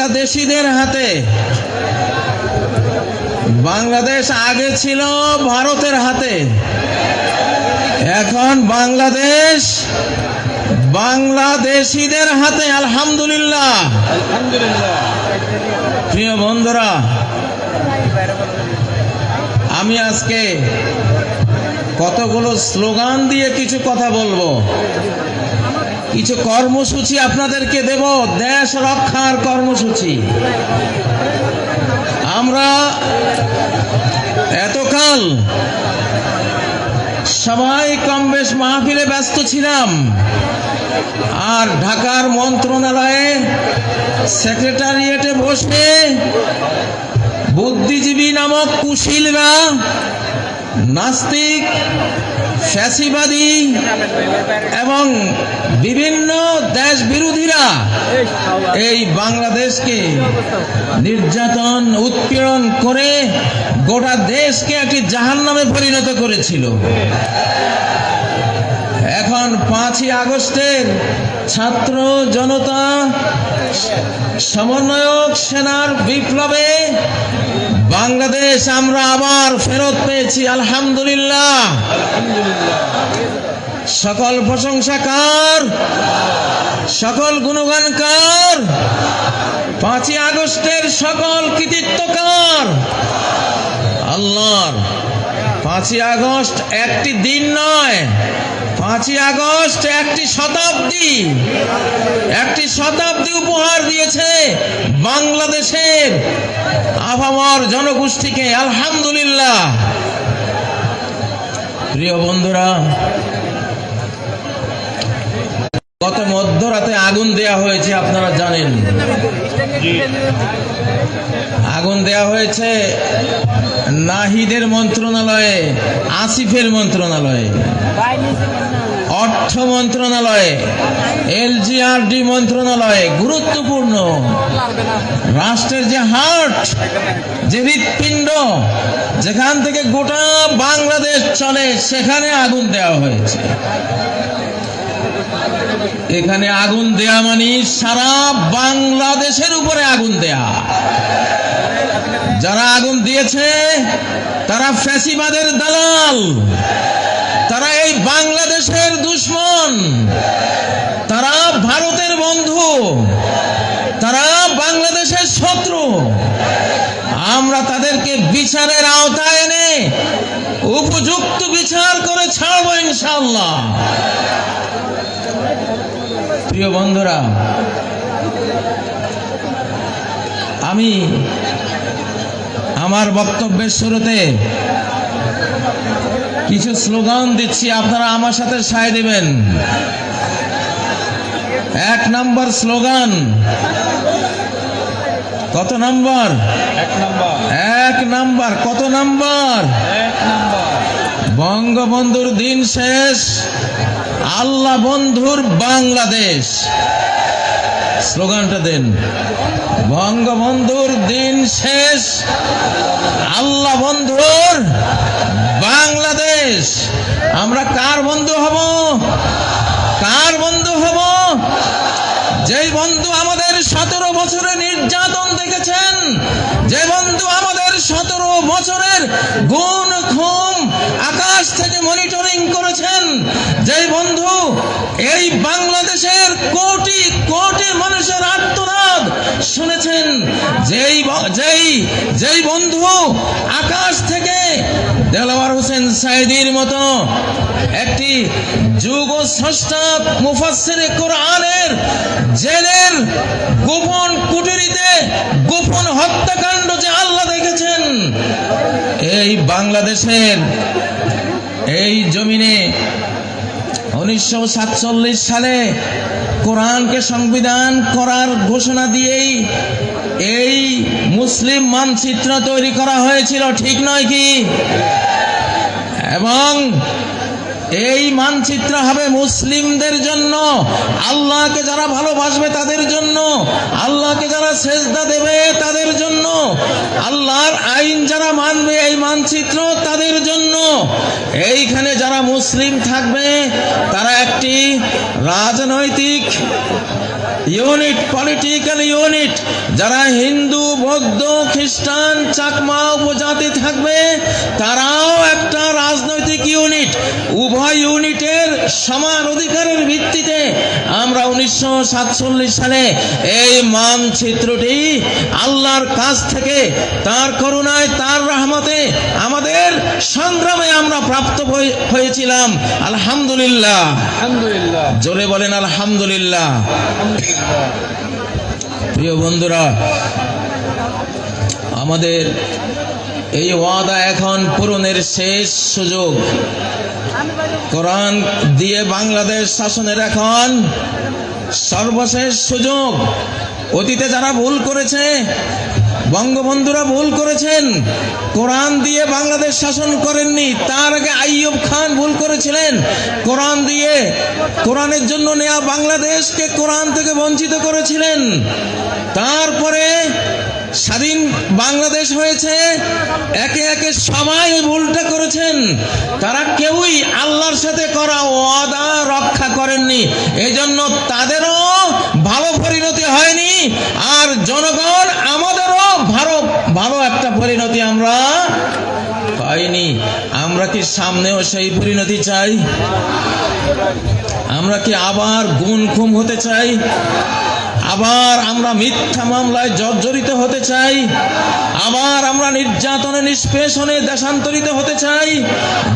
বাংলাদেশিদের হাতে। বাংলাদেশ আগে ছিল ভারতের হাতে। এখন বাংলাদেশ বাংলাদেশিদের হাতে, আলহামদুলিল্লাহ। প্রিয় বন্ধুরা, আমি আজকে কতগুলো স্লোগান দিয়ে কিছু কথা বলব। কিছু কর্মসূচি আপনাদেরকে দেব, দেশ রক্ষার কর্মসূচি। আমরা এতকাল সবাই কম বেশ মাহফিলে ব্যস্ত ছিলাম, আর ঢাকার মন্ত্রণালয়ে সেক্রেটারিয়েটে বসে বুদ্ধিজীবী নামক কুশীলরা নাস্তিক, ফ্যাসিবাদী এবং বিভিন্ন দেশ বিরোধীরা এই বাংলাদেশকে নির্যাতন, উৎপীড়ন করে গোটা দেশকে একটি জাহান নামে পরিণত করেছিল। এখন পাঁচই আগস্টের ছাত্র জনতা সমন্বয়ক সেনার বিপ্লবে বাংলাদেশ আমরা আবার ফেরত পেয়েছি, আলহামদুলিল্লাহ। সকল প্রশংসা কার সকল গুণগান কার পাঁচই আগস্টের সকল কৃতিত্ব কার আল্লাহর পাঁচই আগস্ট একটি দিন নয়, পাঁচই আগস্ট একটি শতাব্দী একটি শতাব্দী উপহার দিয়েছে বাংলাদেশের আভামর জনগোষ্ঠীকে আলহামদুলিল্লাহ। প্রিয় বন্ধুরা, গত মধ্যরাতে আগুন দেয়া হয়েছে, আপনারা জানেন। আগুন দেয়া হয়েছে নাহিদের মন্ত্রণালয়ে, আসিফের মন্ত্রণালয়ে। অর্থ মন্ত্রণালয়ে, এলজিআরডি মন্ত্রণালয়ে, গুরুত্বপূর্ণ। রাষ্ট্রের যে হার্ট, যে হৃৎপিণ্ড, যেখান থেকে গোটা বাংলাদেশ চলে, সেখানে আগুন দেওয়া হয়েছে। এখানে আগুন দেয়া মানে সারা বাংলাদেশের উপরে আগুন দেয়া। যারা আগুন দিয়েছে, তারা ফ্যাসিবাদের দালাল। তারা এই বাংলাদেশের দুশ্মন। তারা ভারতের বন্ধু। তারা বাংলাদেশের শত্রু। আমরা তাদেরকে বিচারের আওতায় এনে উপযুক্ত বিচার করে ছাড়বো ইনশাল্লাহ প্রিয় বন্ধুরা, আমি আমার বক্তব্যের শুরুতে কিছু স্লোগান দিচ্ছি আপনারা আমার সাথে সায় দেবেন। এক নম্বর স্লোগান। কত নম্বর? এক নম্বর। কত নাম্বার? নম্বর। বঙ্গবন্ধুর দিন শেষ আল্লাহ বন্ধুর বাংলাদেশ। স্লোগানটা দেন। বঙ্গবন্ধুর দিন শেষ আল্লাহ বন্ধুর বাংলাদেশ। আমরা কার বন্ধু হব? কার বন্ধু হব? যেই বন্ধু আমাদের সতেরো বছরের নির্যাতন দেখেছেন, যে বন্ধু আমাদের সতেরো বছরের গুণ খুম আকাশ থেকে মনিটরিং করেছেন, যেই বন্ধু এই বাংলাদেশের কোটি কোটি মানুষের আত্মনাদ শুনেছেন, যেই যেই যেই বন্ধু আকাশ থেকে দেলাওয়ার হোসেন সাইদির মতো একটি যুগ স্রষ্টা মুফাসসিরে কোরআনের জেলের গোপন কুটিরিতে গোপন হত্যাকাণ্ড যে আল্লাহ দেখেছেন, এই বাংলাদেশের এই জমিনে উনিশশো সাতচল্লিশ সালে কোরআনকে সংবিধান করার ঘোষণা দিয়েই এই মুসলিম মানচিত্র তৈরি করা হয়েছিল, ঠিক নয় কি? এবং এই মানচিত্র হবে মুসলিমদের জন্য। আল্লাহকে যারা ভালোবাসবে তাদের জন্য। আল্লাহকে যারা সেজদা দেবে তাদের জন্য। আল্লাহর আইন যারা মানবে এই মানচিত্র তাদের জন্য। এইখানে যারা মুসলিম থাকবে, তারা রাজনৈতিক ইউনিট, পলিটিক্যাল ইউনিট, যারা হিন্দু, বৌদ্ধ, খ্রিস্টান, চাকমা উপজাতি থাকবে, তারাও একটা রাজনৈতিক ইউনিট। উভয় ইউনিটের সমান অধিকারের ভিত্তিতে আমরা উনিশশো সাতচল্লিশ সালে এই মানচিত্রটি আল্লাহর কাছ থেকে, তার করুণায়, তার রহমতে আমাদের সংগ্রামে আমরা প্রাপ্ত হয়েছিলাম। আলহামদুলিল্লাহ। জোরে বলেন আলহামদুলিল্লাহ। প্রিয় বন্ধুরা আমাদের এই ওয়াদা এখন পূরণের শেষ সুযোগ। কোরআন দিয়ে বাংলাদেশ শাসনের এখন সর্বশেষ সুযোগ। অতীতে যারা ভুল করেছে বঙ্গবন্ধুরা ভুল করেছেন। কোরআন দিয়ে বাংলাদেশ শাসন করেননি। তার আগে আইয়ুব খান ভুল করেছিলেন। কোরআন দিয়ে, কোরআনের জন্য নেয়া বাংলাদেশকে কোরআন থেকে বঞ্চিত করেছিলেন। তারপরে স্বাধীন বাংলাদেশ হয়েছে। একে একে সবাই ভুলটা করেছেন। তারা কেউই আল্লাহর সাথে করা ওয়াদা রক্ষা করেননি। এজন্য জন্য তাদেরও ভালো পরিণতি হয়নি আর জনগণ আমাদেরও ভালো ভালো একটা পরিণতি আমরা পাইনি কি সামনেও সেই পরিণতি চাই? আমরা কি আবার গুণ খুম হতে চাই? আবার আমরা মিথ্যা মামলায় জর্জরিত হতে চাই? আবার আমরা নির্যাতনে, নিষ্পেষণে দেশান্তরিত হতে চাই?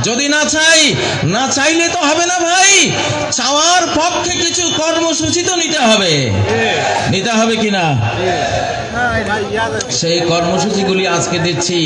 যদি না চাই, না চাইলে তো হবে না ভাই। চাওয়ার পক্ষে কিছু কর্মসূচি তো নিতে হবে। নিতে হবে কিনা? সেই কর্মসূচিগুলি আজকে দিচ্ছি।